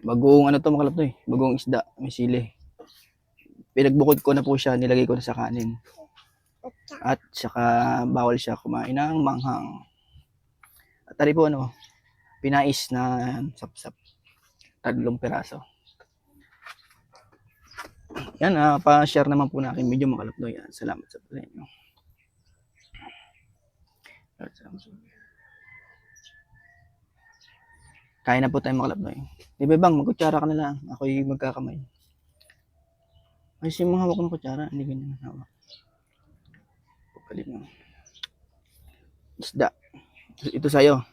Bagong ano to mga kalapnoy, bagong isda, may sili. Pinagbukod ko na po siya, nilagay ko na sa kanin. At saka bawal siya kumain ng manghang. At tari po ano, pinais na sapsap. Tatlong peraso. Yan, ah, pa-share naman po na aking video mga kalapnoy. Yan, salamat sa pala inyo. Salamat sa- Kain na po tayo mga kalapnoy. Di ba bang, magkutsara ka na lang. Ako'y magkakamay. Ay, si mga hawak ng kutsara. Hindi ganyan ang hawak. Pagkalim mo. Isda. Ito sa'yo.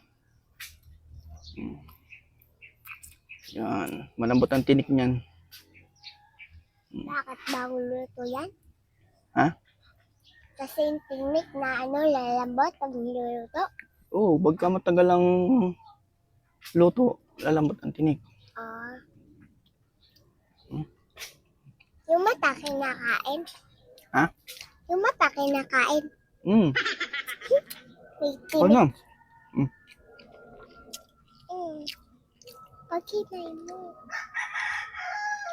Yan. Malambot ang tinik niyan. bakit bago luto yan? Ha? Kasi yung tinik na ano, lalambot pag niluluto. Oo, oh, pagka matagal ang luto, lalambot ang tinik. Ah. Hmm? Yung mata kinakain. Ha? Yung mata kinakain. Hmm, May tinik. ano? Mm. Pagkinay mo.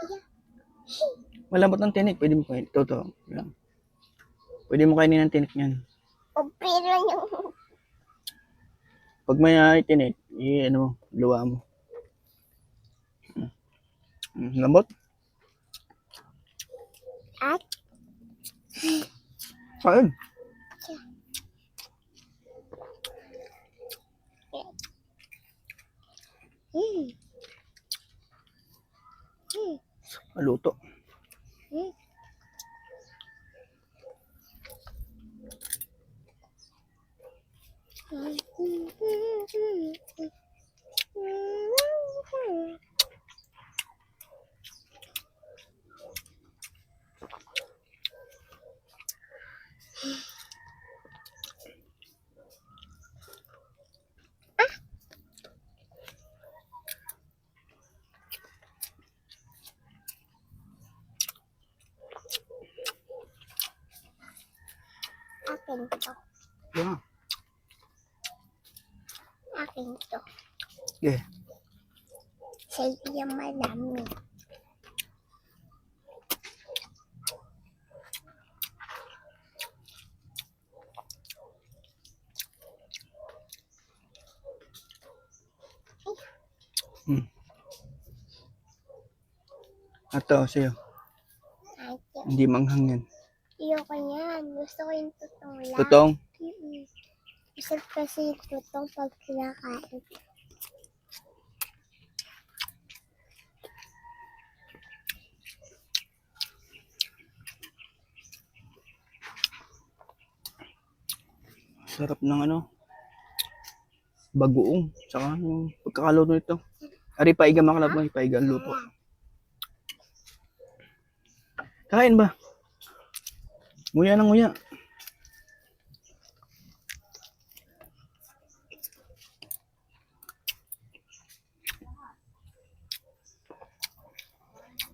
Yeah. Malambot ang tinik. Pwede mo kainin. Ito, to. Yan. Pwede mo kainin ang tinik niyan. O pero yung Pag may ah, tinik, i ano mo, luwa mo. Hmm. Lambot? at Kain. hmm. Hmm. Maluto. Hmm. Akin to. Yeah. Akin to. Yeah. Selfie yung marami. Ito, sa'yo. Ate, Hindi manghang yan. Ayoko yan. Gusto ko yung tutong lang. Tutong? Mm-mm. Gusto ko kasi yung tutong pag kinakain. Sarap ng ano. Bagoong. Saka yung pagkakaluto nito. Ari, paiga mga kalab mo. Paiga luto. Kain ba? Nguya ng nguya.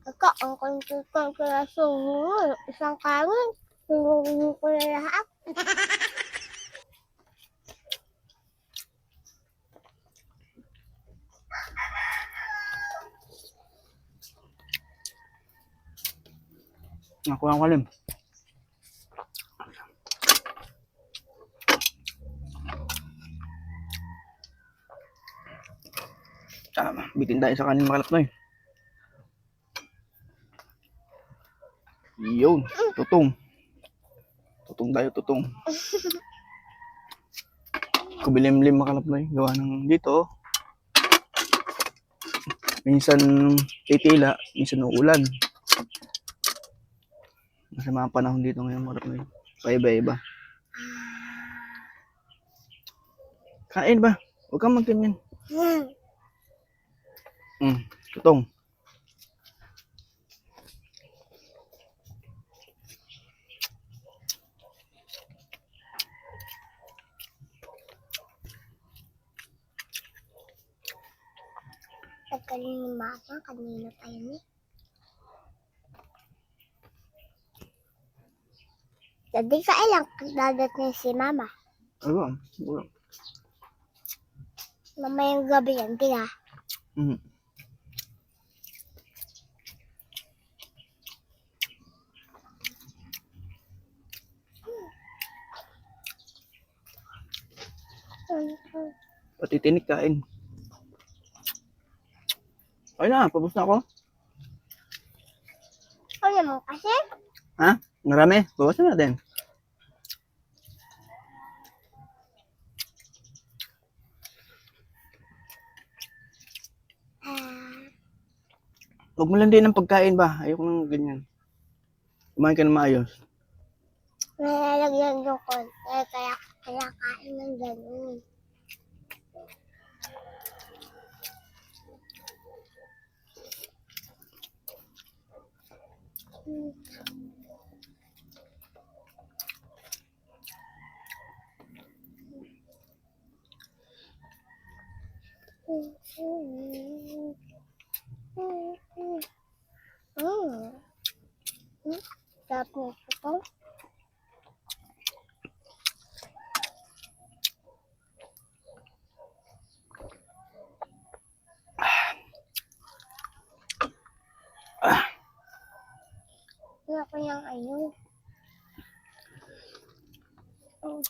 Ika, ang kuntutan kaya sumulong. Isang karon. Sumulong ko na lahat. Nakuha ko kalim. Tama, bitin tayo sa kanin mga kalap noy. Yun, tutong. Tutong tayo, tutong. Kubilim-lim mga kalap noy. Gawa ng dito. Minsan titila, minsan uulan. Masama ang panahon dito ngayon mga kalap noy. Paiba-iba. Kain ba? Huwag kang magganyan. Mm, tutong. Pagkaling ni mama, kanina pa yun eh. Jadi ka ilang dadating si mama. Ano? Wala. Mamayang gabi yan, di ka? Mm. Pati tinik kain. Ay na, papos na ako. Ano naman kasi? Ha? Marami? Bawasan natin. Ah, Huwag mo lang din ng pagkain ba? Ayoko nang ganyan. Kumain ka na maayos. Nalalagyan yung konti, kaya kaya kain ng ganun. Mm. Mm. Sarap nito to. Wala ano. Oh,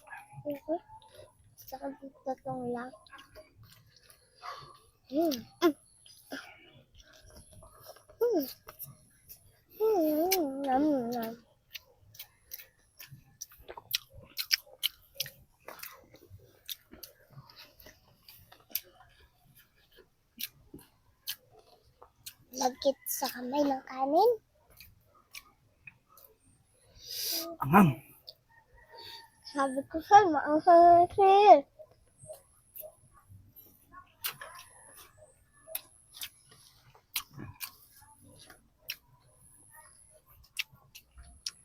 ito. Saka dito tong lang. Hmm. Hmm. Hmm. Nam, nam. Lagkit sa kamay ng kanin. Anghang. Sabi ko sa'yo, maanghang na siya.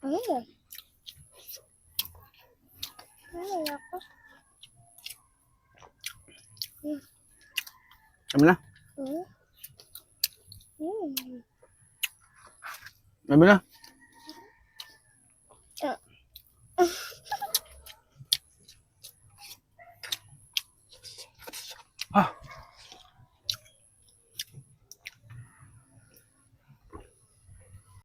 Mm. Ay, ako. Kami ah.